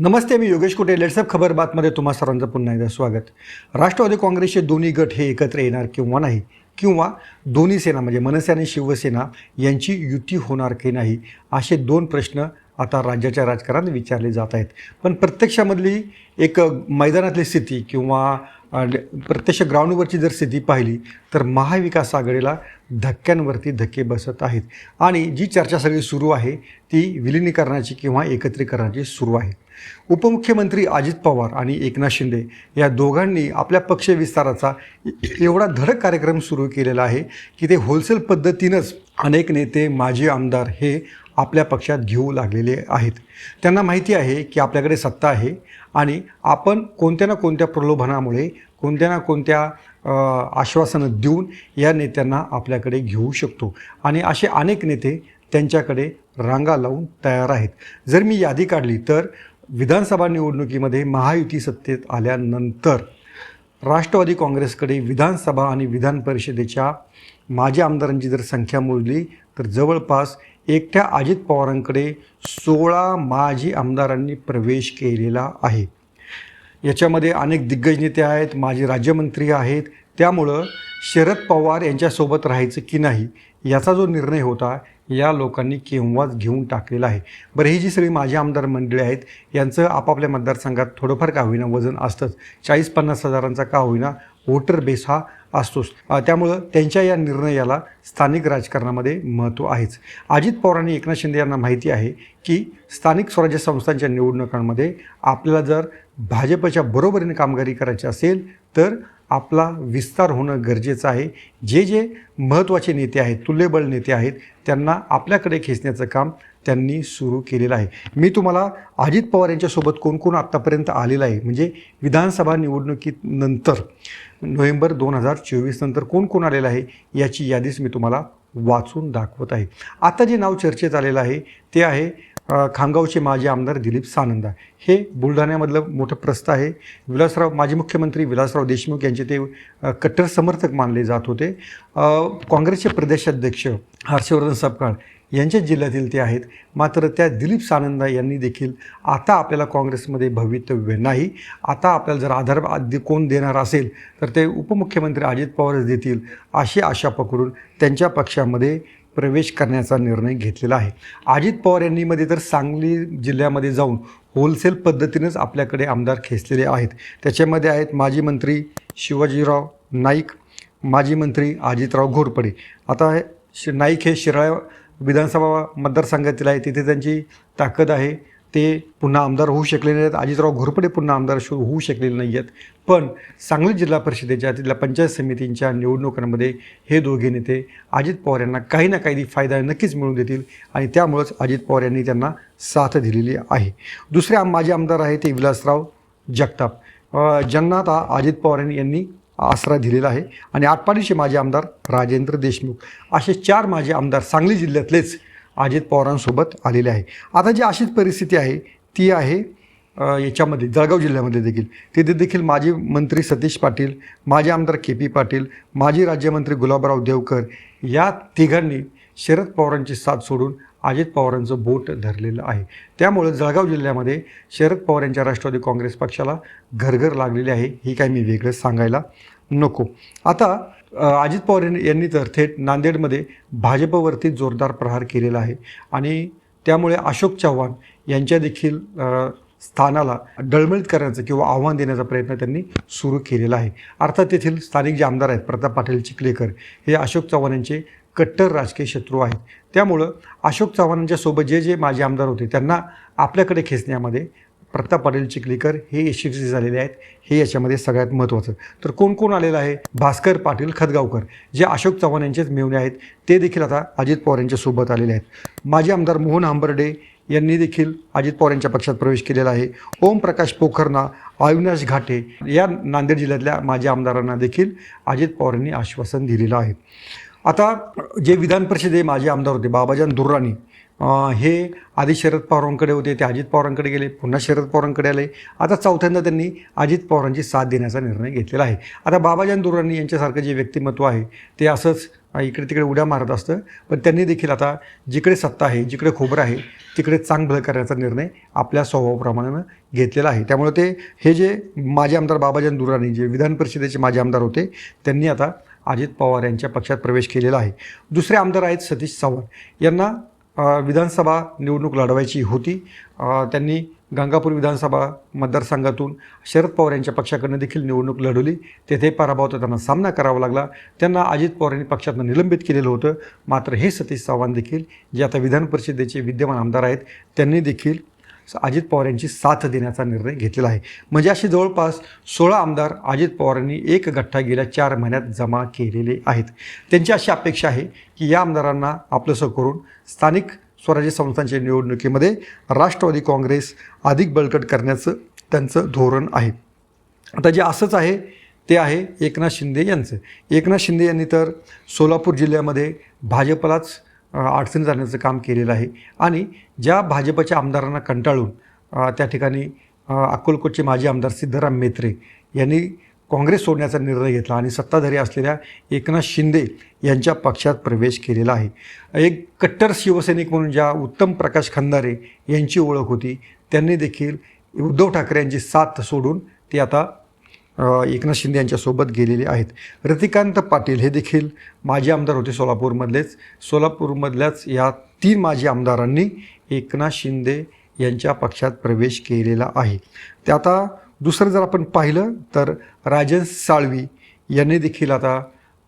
नमस्ते मी योगेश कुटे. लेट्सअप खबर बातमध्ये तुम्हा सर्वांचं पुन्हा एकदा स्वागत. राष्ट्रवादी काँग्रेसचे दोन्ही गट हे एकत्र येणार किंवा नाही किंवा दोन्ही सेना म्हणजे मनसे आणि शिवसेना यांची युती होणार की नाही असे दोन प्रश्न आता राज्याच्या राजकारणात विचारले जात आहेत. पण प्रत्यक्षामधली एक मैदानातली स्थिती किंवा प्रत्यक्ष ग्राउंडवरची जर स्थिती पाहिली तर महाविकास आघाडीला धक्क्यांवरती धक्के बसत आहेत. आणि जी चर्चा सगळी सुरू आहे ती विलिनीकरणाची किंवा एकत्रीकरणाची सुरू आहे. उपमुख्यमंत्री अजित पवार आणि एकनाथ शिंदे या दोघांनी आपल्या पक्ष विस्ताराचा एवढा धडक कार्यक्रम सुरू केलेला आहे की ते होलसेल पद्धतीनंच अनेक नेते माजी आमदार हे आपल्या पक्षात घेऊ लागलेले आहेत. त्यांना माहिती आहे की आपल्याकडे सत्ता आहे आणि आपण कोणत्या ना कोणत्या प्रलोभनामुळे कोणत्या ना कोणत्या आश्वासनं देऊन या नेत्यांना आपल्याकडे घेऊ शकतो. आणि असे अनेक नेते त्यांच्याकडे रांगा लावून तयार आहेत. जर मी यादी काढली तर विधानसभा निवडणुकीमध्ये महायुती सत्तेत आल्यानंतर राष्ट्रवादी काँग्रेसकडे विधानसभा आणि विधान परिषदेच्या माजी आमदारांची जर संख्या मोजली तर जवळपास एकट्या अजित पवारांकडे सोळा माजी आमदारांनी प्रवेश केलेला आहे. याच्यामध्ये अनेक दिग्गज नेते आहेत माजी राज्यमंत्री आहेत. त्यामुळं शरद पवार यांच्यासोबत राहायचं की नाही याचा जो निर्णय होता या लोकांनी केव्हाच घेऊन टाकलेला आहे. बरं ही जी सगळी माजी आमदार मंडळी आहेत यांचं आपापल्या मतदारसंघात थोडंफार का होईना वजन असतंच. चाळीस पन्नास हजारांचा का होईना वोटर बेस हा असतोच. त्यामुळं त्यांच्या या निर्णयाला स्थानिक राजकारणामध्ये महत्त्व आहेच. अजित पवार आणि एकनाथ शिंदे यांना माहिती आहे की स्थानिक स्वराज्य संस्थांच्या निवडणुकांमध्ये आपल्याला जर भाजपच्या बरोबरीने कामगिरी करायची असेल तर आपला विस्तार होणं गरजेचं आहे. जे जे महत्त्वाचे नेते आहेत तुल्यबळ नेते आहेत त्यांना आपल्याकडे खेचण्याचं काम त्यांनी सुरू केलेलं आहे. मी तुम्हाला अजित पवार यांच्यासोबत कोण कोण आत्तापर्यंत आलेलं आहे? म्हणजे विधानसभा निवडणुकीनंतर नोव्हेंबर दोन हजार चोवीस नंतर कोण कोण आलेलं आहे? याची यादीच मी तुम्हाला वाचून दाखवत आहे. आता जे नाव चर्चेत आलेलं आहे ते आहे खामगावचे माजी आमदार दिलीप सानंदा. हे बुलढाण्यामधलं मोठं प्रस्थ आहे. विलासराव माजी मुख्यमंत्री विलासराव देशमुख यांचे ते कट्टर समर्थक मानले जात होते. काँग्रेसचे प्रदेशाध्यक्ष हर्षवर्धन सपकाळ यांच्या जिल्ह्यातील ते आहेत. मात्र त्या दिलीप सानंदा यांनी देखील आता आपल्याला काँग्रेसमध्ये भवितव्य नाही. आता आपल्याला जर आधार कोण देणार असेल तर ते उपमुख्यमंत्री अजित पवारच देतील अशी आशा पकडून त्यांच्या पक्षामध्ये प्रवेश करण्याचा निर्णय घेतलेला आहे. अजित पवार यांनी मध्ये तर सांगली जिल्ह्यामध्ये जाऊन होलसेल पद्धतीनेच आपल्याकडे आमदार खेचलेले आहेत. त्याच्यामध्ये आहेत माजी मंत्री शिवाजीराव नाईक माजी मंत्री अजितराव घोरपडे. आता शि नाईक हे शिराळा विधानसभा मतदारसंघातील आहे. तिथे त्यांची ताकद आहे. ते पुन्हा आमदार होऊ शकलेले नाहीत. अजितराव घोरपडे पुन्हा आमदार शो होऊ शकलेले नाही आहेत पण सांगली जिल्हा परिषदेच्या तिथल्या पंचायत समितींच्या निवडणुकांमध्ये हे दोघे नेते अजित पवार यांना काही ना काही फायदा नक्कीच मिळून देतील आणि त्यामुळंच अजित पवार यांनी त्यांना साथ दिलेली आहे. दुसरे आम माजी आमदार आहे ते विलासराव जगताप. ज्यांना आता अजित पवार यांनी- यांनी आसरा दिलेला आहे. आणि आटपाडीचे माजी आमदार राजेंद्र देशमुख. असे चार माजी आमदार सांगली जिल्ह्यातलेच अजित पवारांसोबत आलेले आहे. आता जी अशीच परिस्थिती आहे ती आहे याच्यामध्ये जळगाव जिल्ह्यामध्ये देखील. तिथे देखील माजी मंत्री सतीश पाटील माजी आमदार के पी पाटील माजी राज्यमंत्री गुलाबराव देवकर या तिघांनी शरद पवारांची साथ सोडून अजित पवारांचं बोट धरलेलं आहे. त्यामुळं जळगाव जिल्ह्यामध्ये शरद पवार यांच्या राष्ट्रवादी काँग्रेस पक्षाला घरघर लागलेली आहे ही काय मी वेगळं सांगायला नको. आता अजित पवार यांनी तर थेट नांदेडमध्ये भाजपवरती जोरदार प्रहार केलेला आहे. आणि त्यामुळे अशोक चव्हाण यांच्या देखील स्थानाला डळमळीत करण्याचं किंवा आव्हान देण्याचा प्रयत्न त्यांनी सुरू केलेला आहे. अर्थात तेथील स्थानिक जे आमदार आहेत प्रताप पाटील चिखलेकर हे अशोक चव्हाण यांचे कट्टर राजकीय शत्रू आहेत. त्यामुळं अशोक चव्हाणांच्या सोबत जे जे माजी आमदार होते त्यांना आपल्याकडे खेचण्यामध्ये प्रताप पाटील चिखलीकर हे यशस्वी झालेले आहेत. हे याच्यामध्ये सगळ्यात महत्त्वाचं. तर कोण कोण आलेलं आहे? भास्कर पाटील खदगावकर. जे अशोक चव्हाण यांचेच मेवणे आहेत ते देखील आता अजित पवार यांच्या सोबत आलेले आहेत. माजी आमदार मोहन आंबर्डे यांनी देखील अजित पवार यांच्या पक्षात प्रवेश केलेला आहे. ओमप्रकाश पोखरना अविनाश घाटे या नांदेड जिल्ह्यातल्या माजी आमदारांना देखील अजित पवार यांनी आश्वासन दिलेलं आहे. आता जे विधान परिषदे माझे आमदार होते बाबाजान दुर्राणी हे आधी शरद पवारांकडे होते ते अजित पवारांकडे गेले पुन्हा शरद पवारांकडे आले. आता चौथ्यांदा त्यांनी अजित पवारांची साथ देण्याचा निर्णय घेतलेला आहे. आता बाबाजान दुर्राणी यांच्यासारखं जे व्यक्तिमत्व आहे ते असंच इकडे तिकडे उड्या मारत असतं. पण त्यांनी देखील आता जिकडे सत्ता आहे जिकडे खोबरं आहे तिकडे चांगलं करण्याचा निर्णय आपल्या स्वभावाप्रमाणे घेतलेला आहे. त्यामुळे ते हे जे माजी आमदार बाबाजान दुर्राणी जे विधान परिषदेचे माजी आमदार होते त्यांनी आता अजित पवार यांच्या पक्षात प्रवेश केलेला आहे. दुसरे आमदार आहेत सतीश चव्हाण. यांना विधानसभा निवडणूक लढवायची होती. त्यांनी गंगापूर विधानसभा मतदारसंघातून शरद पवार यांच्या पक्षाकडनं देखील निवडणूक लढवली. तेथे पराभवाचा त्यांना सामना करावा लागला. त्यांना अजित पवार यांनी पक्षातनं निलंबित केलेलं होतं. मात्र हे सतीश चव्हाण देखील जे आता विधान परिषदेचे विद्यमान आमदार आहेत त्यांनी देखील अजित पवार यांची साथ देण्याचा निर्णय घेतलेला आहे. म्हणजे असे जवळपास सोळा आमदार अजित पवारांनी एक गठ्ठा गेल्या चार महिन्यात जमा केलेले आहेत. त्यांची अशी अपेक्षा आहे की या आमदारांना आपलंसं करून स्थानिक स्वराज्य संस्थांच्या निवडणुकीमध्ये राष्ट्रवादी काँग्रेस अधिक बळकट करण्याचं त्यांचं धोरण आहे. आता जे असंच आहे ते आहे एकनाथ शिंदे यांचं. एकनाथ शिंदे यांनी तर सोलापूर जिल्ह्यामध्ये भाजपलाच अडचणी जाण्याचं काम केलेलं आहे. आणि ज्या भाजपच्या आमदारांना कंटाळून त्या ठिकाणी अ, अक्कलकोटचे माजी आमदार सिद्धराम मेत्रे यांनी काँग्रेस सोडण्याचा निर्णय घेतला आणि सत्ताधारी असलेल्या एकनाथ शिंदे यांच्या पक्षात प्रवेश केलेला आहे. एक कट्टर शिवसैनिक म्हणून ज्या उत्तम प्रकाश खंदारे यांची ओळख होती त्यांनी देखील उद्धव ठाकरे यांची साथ सोडून ते आता एकनाथ शिंदे यांच्यासोबत गेलेले आहेत. रतिकांत पाटील हे देखील माजी आमदार होते सोलापूरमधलेच. सोलापूरमधल्याच या तीन माजी आमदारांनी एकनाथ शिंदे यांच्या पक्षात प्रवेश केलेला आहे. ते आता दुसरं जर आपण पाहिलं तर राजन साळवी यांनी देखील आता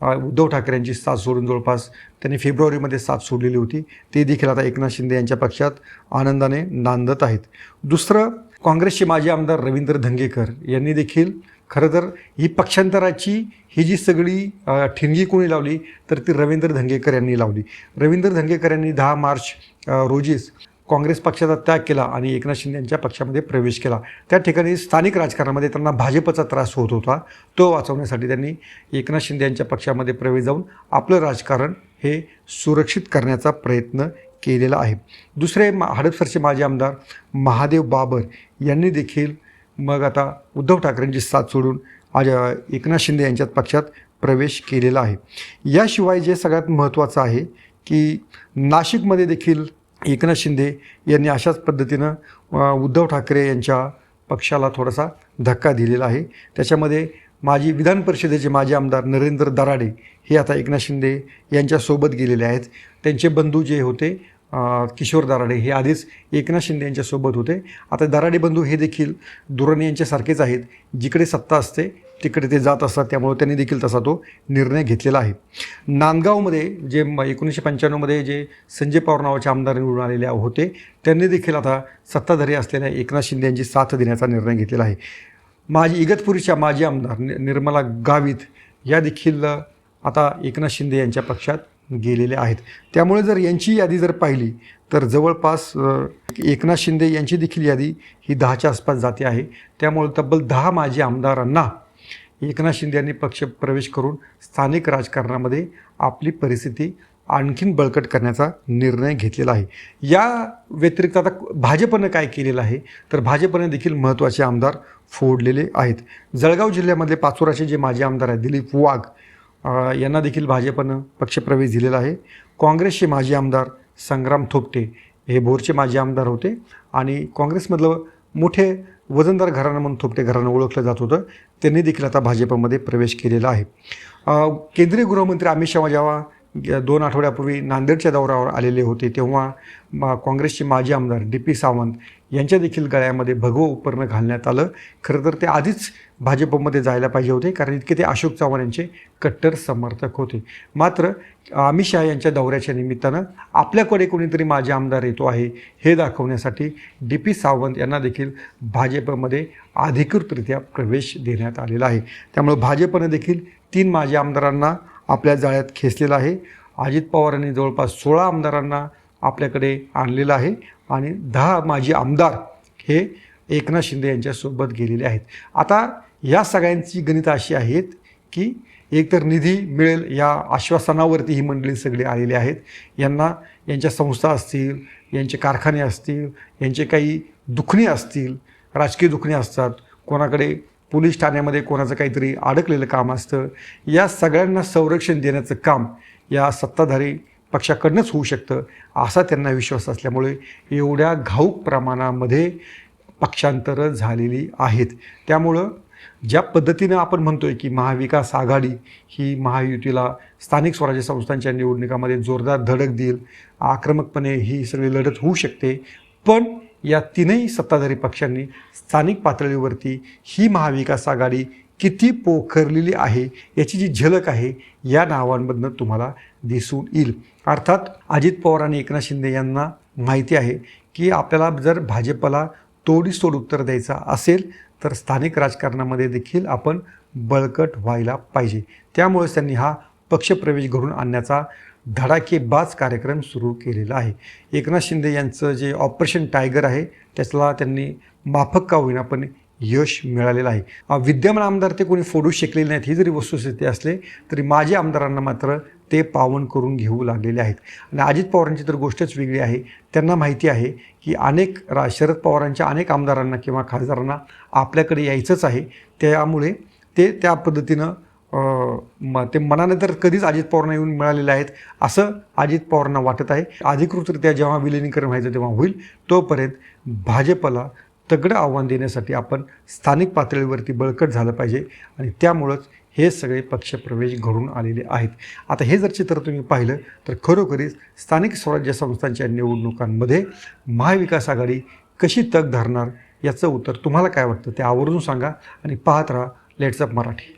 उद्धव ठाकरेंची साथ सोडून जवळपास त्यांनी फेब्रुवारीमध्ये साथ सोडलेली होती. ते देखील आता एकनाथ शिंदे यांच्या पक्षात आनंदाने नांदत आहेत. दुसरं काँग्रेसचे माजी आमदार रवींद्र धंगेकर यांनी देखील खरं तर ही पक्षांतराची ही जी सगळी ठिणगी कोणी लावली तर ती रवींद्र धंगेकर यांनी लावली. रवींद्र धंगेकर यांनी दहा मार्च रोजीच काँग्रेस पक्षाचा त्याग केला आणि एकनाथ शिंदे यांच्या पक्षामध्ये प्रवेश केला. त्या ठिकाणी स्थानिक राजकारणामध्ये त्यांना भाजपचा त्रास होत होता. तो वाचवण्यासाठी त्यांनी एकनाथ शिंदे यांच्या पक्षामध्ये प्रवेश जाऊन आपलं राजकारण हे सुरक्षित करण्याचा प्रयत्न केलेला आहे. दुसरे मा हडपसरचे माजी आमदार महादेव बाबर यांनी देखील मग आता उद्धव ठाकरेंची साथ सोडून आज एकनाथ शिंदे यांच्यात पक्षात प्रवेश केलेला आहे. याशिवाय जे सगळ्यात महत्त्वाचं आहे की नाशिकमध्ये देखील एकनाथ शिंदे यांनी अशाच पद्धतीनं उद्धव ठाकरे यांच्या पक्षाला थोडासा धक्का दिलेला आहे. त्याच्यामध्ये माजी विधान परिषदेचे माजी आमदार नरेंद्र दराडे हे आता एकनाथ शिंदे यांच्यासोबत गेलेले आहेत. त्यांचे बंधू जे होते किशोर दराडे हे आधीच एकनाथ शिंदे यांच्यासोबत होते. आता दराडे बंधू हे देखील दुराणी यांच्यासारखेच आहेत. जिकडे सत्ता असते तिकडे ते जात असतात. त्यामुळे त्यांनी देखील तसा तो निर्णय घेतलेला आहे. नांदगावमध्ये जे म एकोणीसशे पंच्याण्णवमध्ये जे संजय पवार नावाचे आमदार निवडून आलेले होते त्यांनी देखील आता सत्ताधारी असलेल्या एकनाथ शिंदे यांची साथ देण्याचा निर्णय घेतलेला आहे. माजी इगतपुरीच्या माजी आमदार निर्मला गावित या देखील आता एकनाथ शिंदे यांच्या पक्षात गेलेले आहेत. त्यामुळे जर यांची यादी जर पाहिली तर जवळपास एकनाथ शिंदे यांची देखील यादी ही दहाच्या आसपास जाते आहे. त्यामुळे तब्बल दहा माजी आमदारांना एकनाथ शिंदे यांनी पक्ष प्रवेश करून स्थानिक राजकारणामध्ये आपली परिस्थिती आणखीन बळकट करण्याचा निर्णय घेतलेला आहे. या व्यतिरिक्त आता भाजपनं काय केलेलं आहे तर भाजपने देखील महत्त्वाचे आमदार फोडलेले आहेत. जळगाव जिल्ह्यामधले पाचोराचे जे माजी आमदार आहेत दिलीप वाघ यांना देखील भाजपनं पक्षप्रवेश दिलेला आहे. काँग्रेसचे माजी आमदार संग्राम थोपटे हे भोरचे माजी आमदार होते आणि काँग्रेसमधलं मोठे वजनदार घराणं म्हणून थोपटे घराणं ओळखलं जात होतं. त्यांनी देखील आता भाजपमध्ये प्रवेश केलेला आहे. केंद्रीय गृहमंत्री अमित शहा जेव्हा दोन आठवड्यापूर्वी नांदेडच्या दौऱ्यावर आलेले होते तेव्हा मा काँग्रेसचे माजी आमदार डी पी सावंत यांच्या देखील गळ्यामध्ये भगवं उपरणं घालण्यात आलं. खरं तर ते आधीच भाजपमध्ये जायला पाहिजे होते कारण इतके ते अशोक चव्हाण यांचे कट्टर समर्थक होते. मात्र अमित शहा यांच्या दौऱ्याच्या निमित्तानं आपल्याकडे कोणीतरी माझे आमदार येतो आहे हे दाखवण्यासाठी डी पी सावंत यांना देखील भाजपमध्ये अधिकृतरित्या प्रवेश देण्यात आलेला आहे. त्यामुळे भाजपनं देखील तीन माजी आमदारांना आपल्या जाळ्यात खेचलेलं आहे. अजित पवारांनी जवळपास सोळा आमदारांना आपल्याकडे आणलेलं आहे आणि दहा माजी आमदार हे एकनाथ शिंदे यांच्यासोबत गेलेले आहेत. आता या सगळ्यांची गणितं अशी आहेत की एकतर निधी मिळेल या आश्वासनावरती ही मंडळी सगळी आलेली आहेत. यांना यांच्या संस्था असतील यांचे कारखाने असतील यांचे काही दुखणे असतील राजकीय दुखणे असतात कोणाकडे पोलीस ठाण्यामध्ये कोणाचं काहीतरी अडकलेलं काम असतं. या सगळ्यांना संरक्षण देण्याचं काम या सत्ताधारी पक्षाकडनंच होऊ शकतं असा त्यांना विश्वास असल्यामुळे एवढ्या घाऊक प्रमाणामध्ये पक्षांतरं झालेली आहेत. त्यामुळं ज्या पद्धतीनं आपण म्हणतोय की महाविकास आघाडी ही महायुतीला स्थानिक स्वराज्य संस्थांच्या निवडणुकामध्ये जोरदार धडक देईल आक्रमकपणे ही सगळी लढत होऊ शकते पण या तीनही सत्ताधारी पक्षांनी स्थानिक पातळीवरती ही महाविकास आघाडी किती पोखरलेली आहे याची जी झलक आहे या नावांमधनं तुम्हाला दिसून येईल. अर्थात अजित पवार आणि एकनाथ शिंदे यांना माहिती आहे की आपल्याला जर भाजपला तोडीसोड उत्तर द्यायचा असेल तर स्थानिक राजकारणामध्ये देखील आपण बळकट व्हायला पाहिजे. त्यामुळेच त्यांनी हा पक्षप्रवेश घडून आणण्याचा धडाकेबाज कार्यक्रम सुरू केलेला आहे. एकनाथ शिंदे यांचं जे ऑपरेशन टायगर आहे त्याला त्यांनी माफक का होईना पण यश मिळालेलं आहे. विद्यमान आमदार ते कोणी फोडू शकलेले नाहीत ही जरी वस्तुस्थिती असले तरी माजी आमदारांना मात्र ते पावन करून घेऊ लागलेले आहेत. आणि अजित पवारांची तर गोष्टच वेगळी आहे. त्यांना माहिती आहे की अनेक रा शरद पवारांच्या अनेक आमदारांना किंवा खासदारांना आपल्याकडे यायचंच आहे. त्यामुळे ते त्या पद्धतीनं म ते मनाने तर कधीच अजित पवारांना येऊन मिळालेले आहेत असं अजित पवारांना वाटत आहे. अधिकृतरित्या जेव्हा विलिनीकरण व्हायचं तेव्हा होईल तोपर्यंत भाजपला तगडं आव्हान देण्यासाठी आपण स्थानिक पातळीवरती बळकट झालं पाहिजे आणि त्यामुळंच हे सगळे पक्षप्रवेश घडून आलेले आहेत. आता हे जर चित्र तुम्ही पाहिलं तर खरोखरीच स्थानिक स्वराज्य संस्थांच्या निवडणुकांमध्ये महाविकास आघाडी कशी तग धरणार याचं उत्तर तुम्हाला काय वाटतं ते आवर्जून सांगा आणि पाहत राहा लेट्सअप मराठी.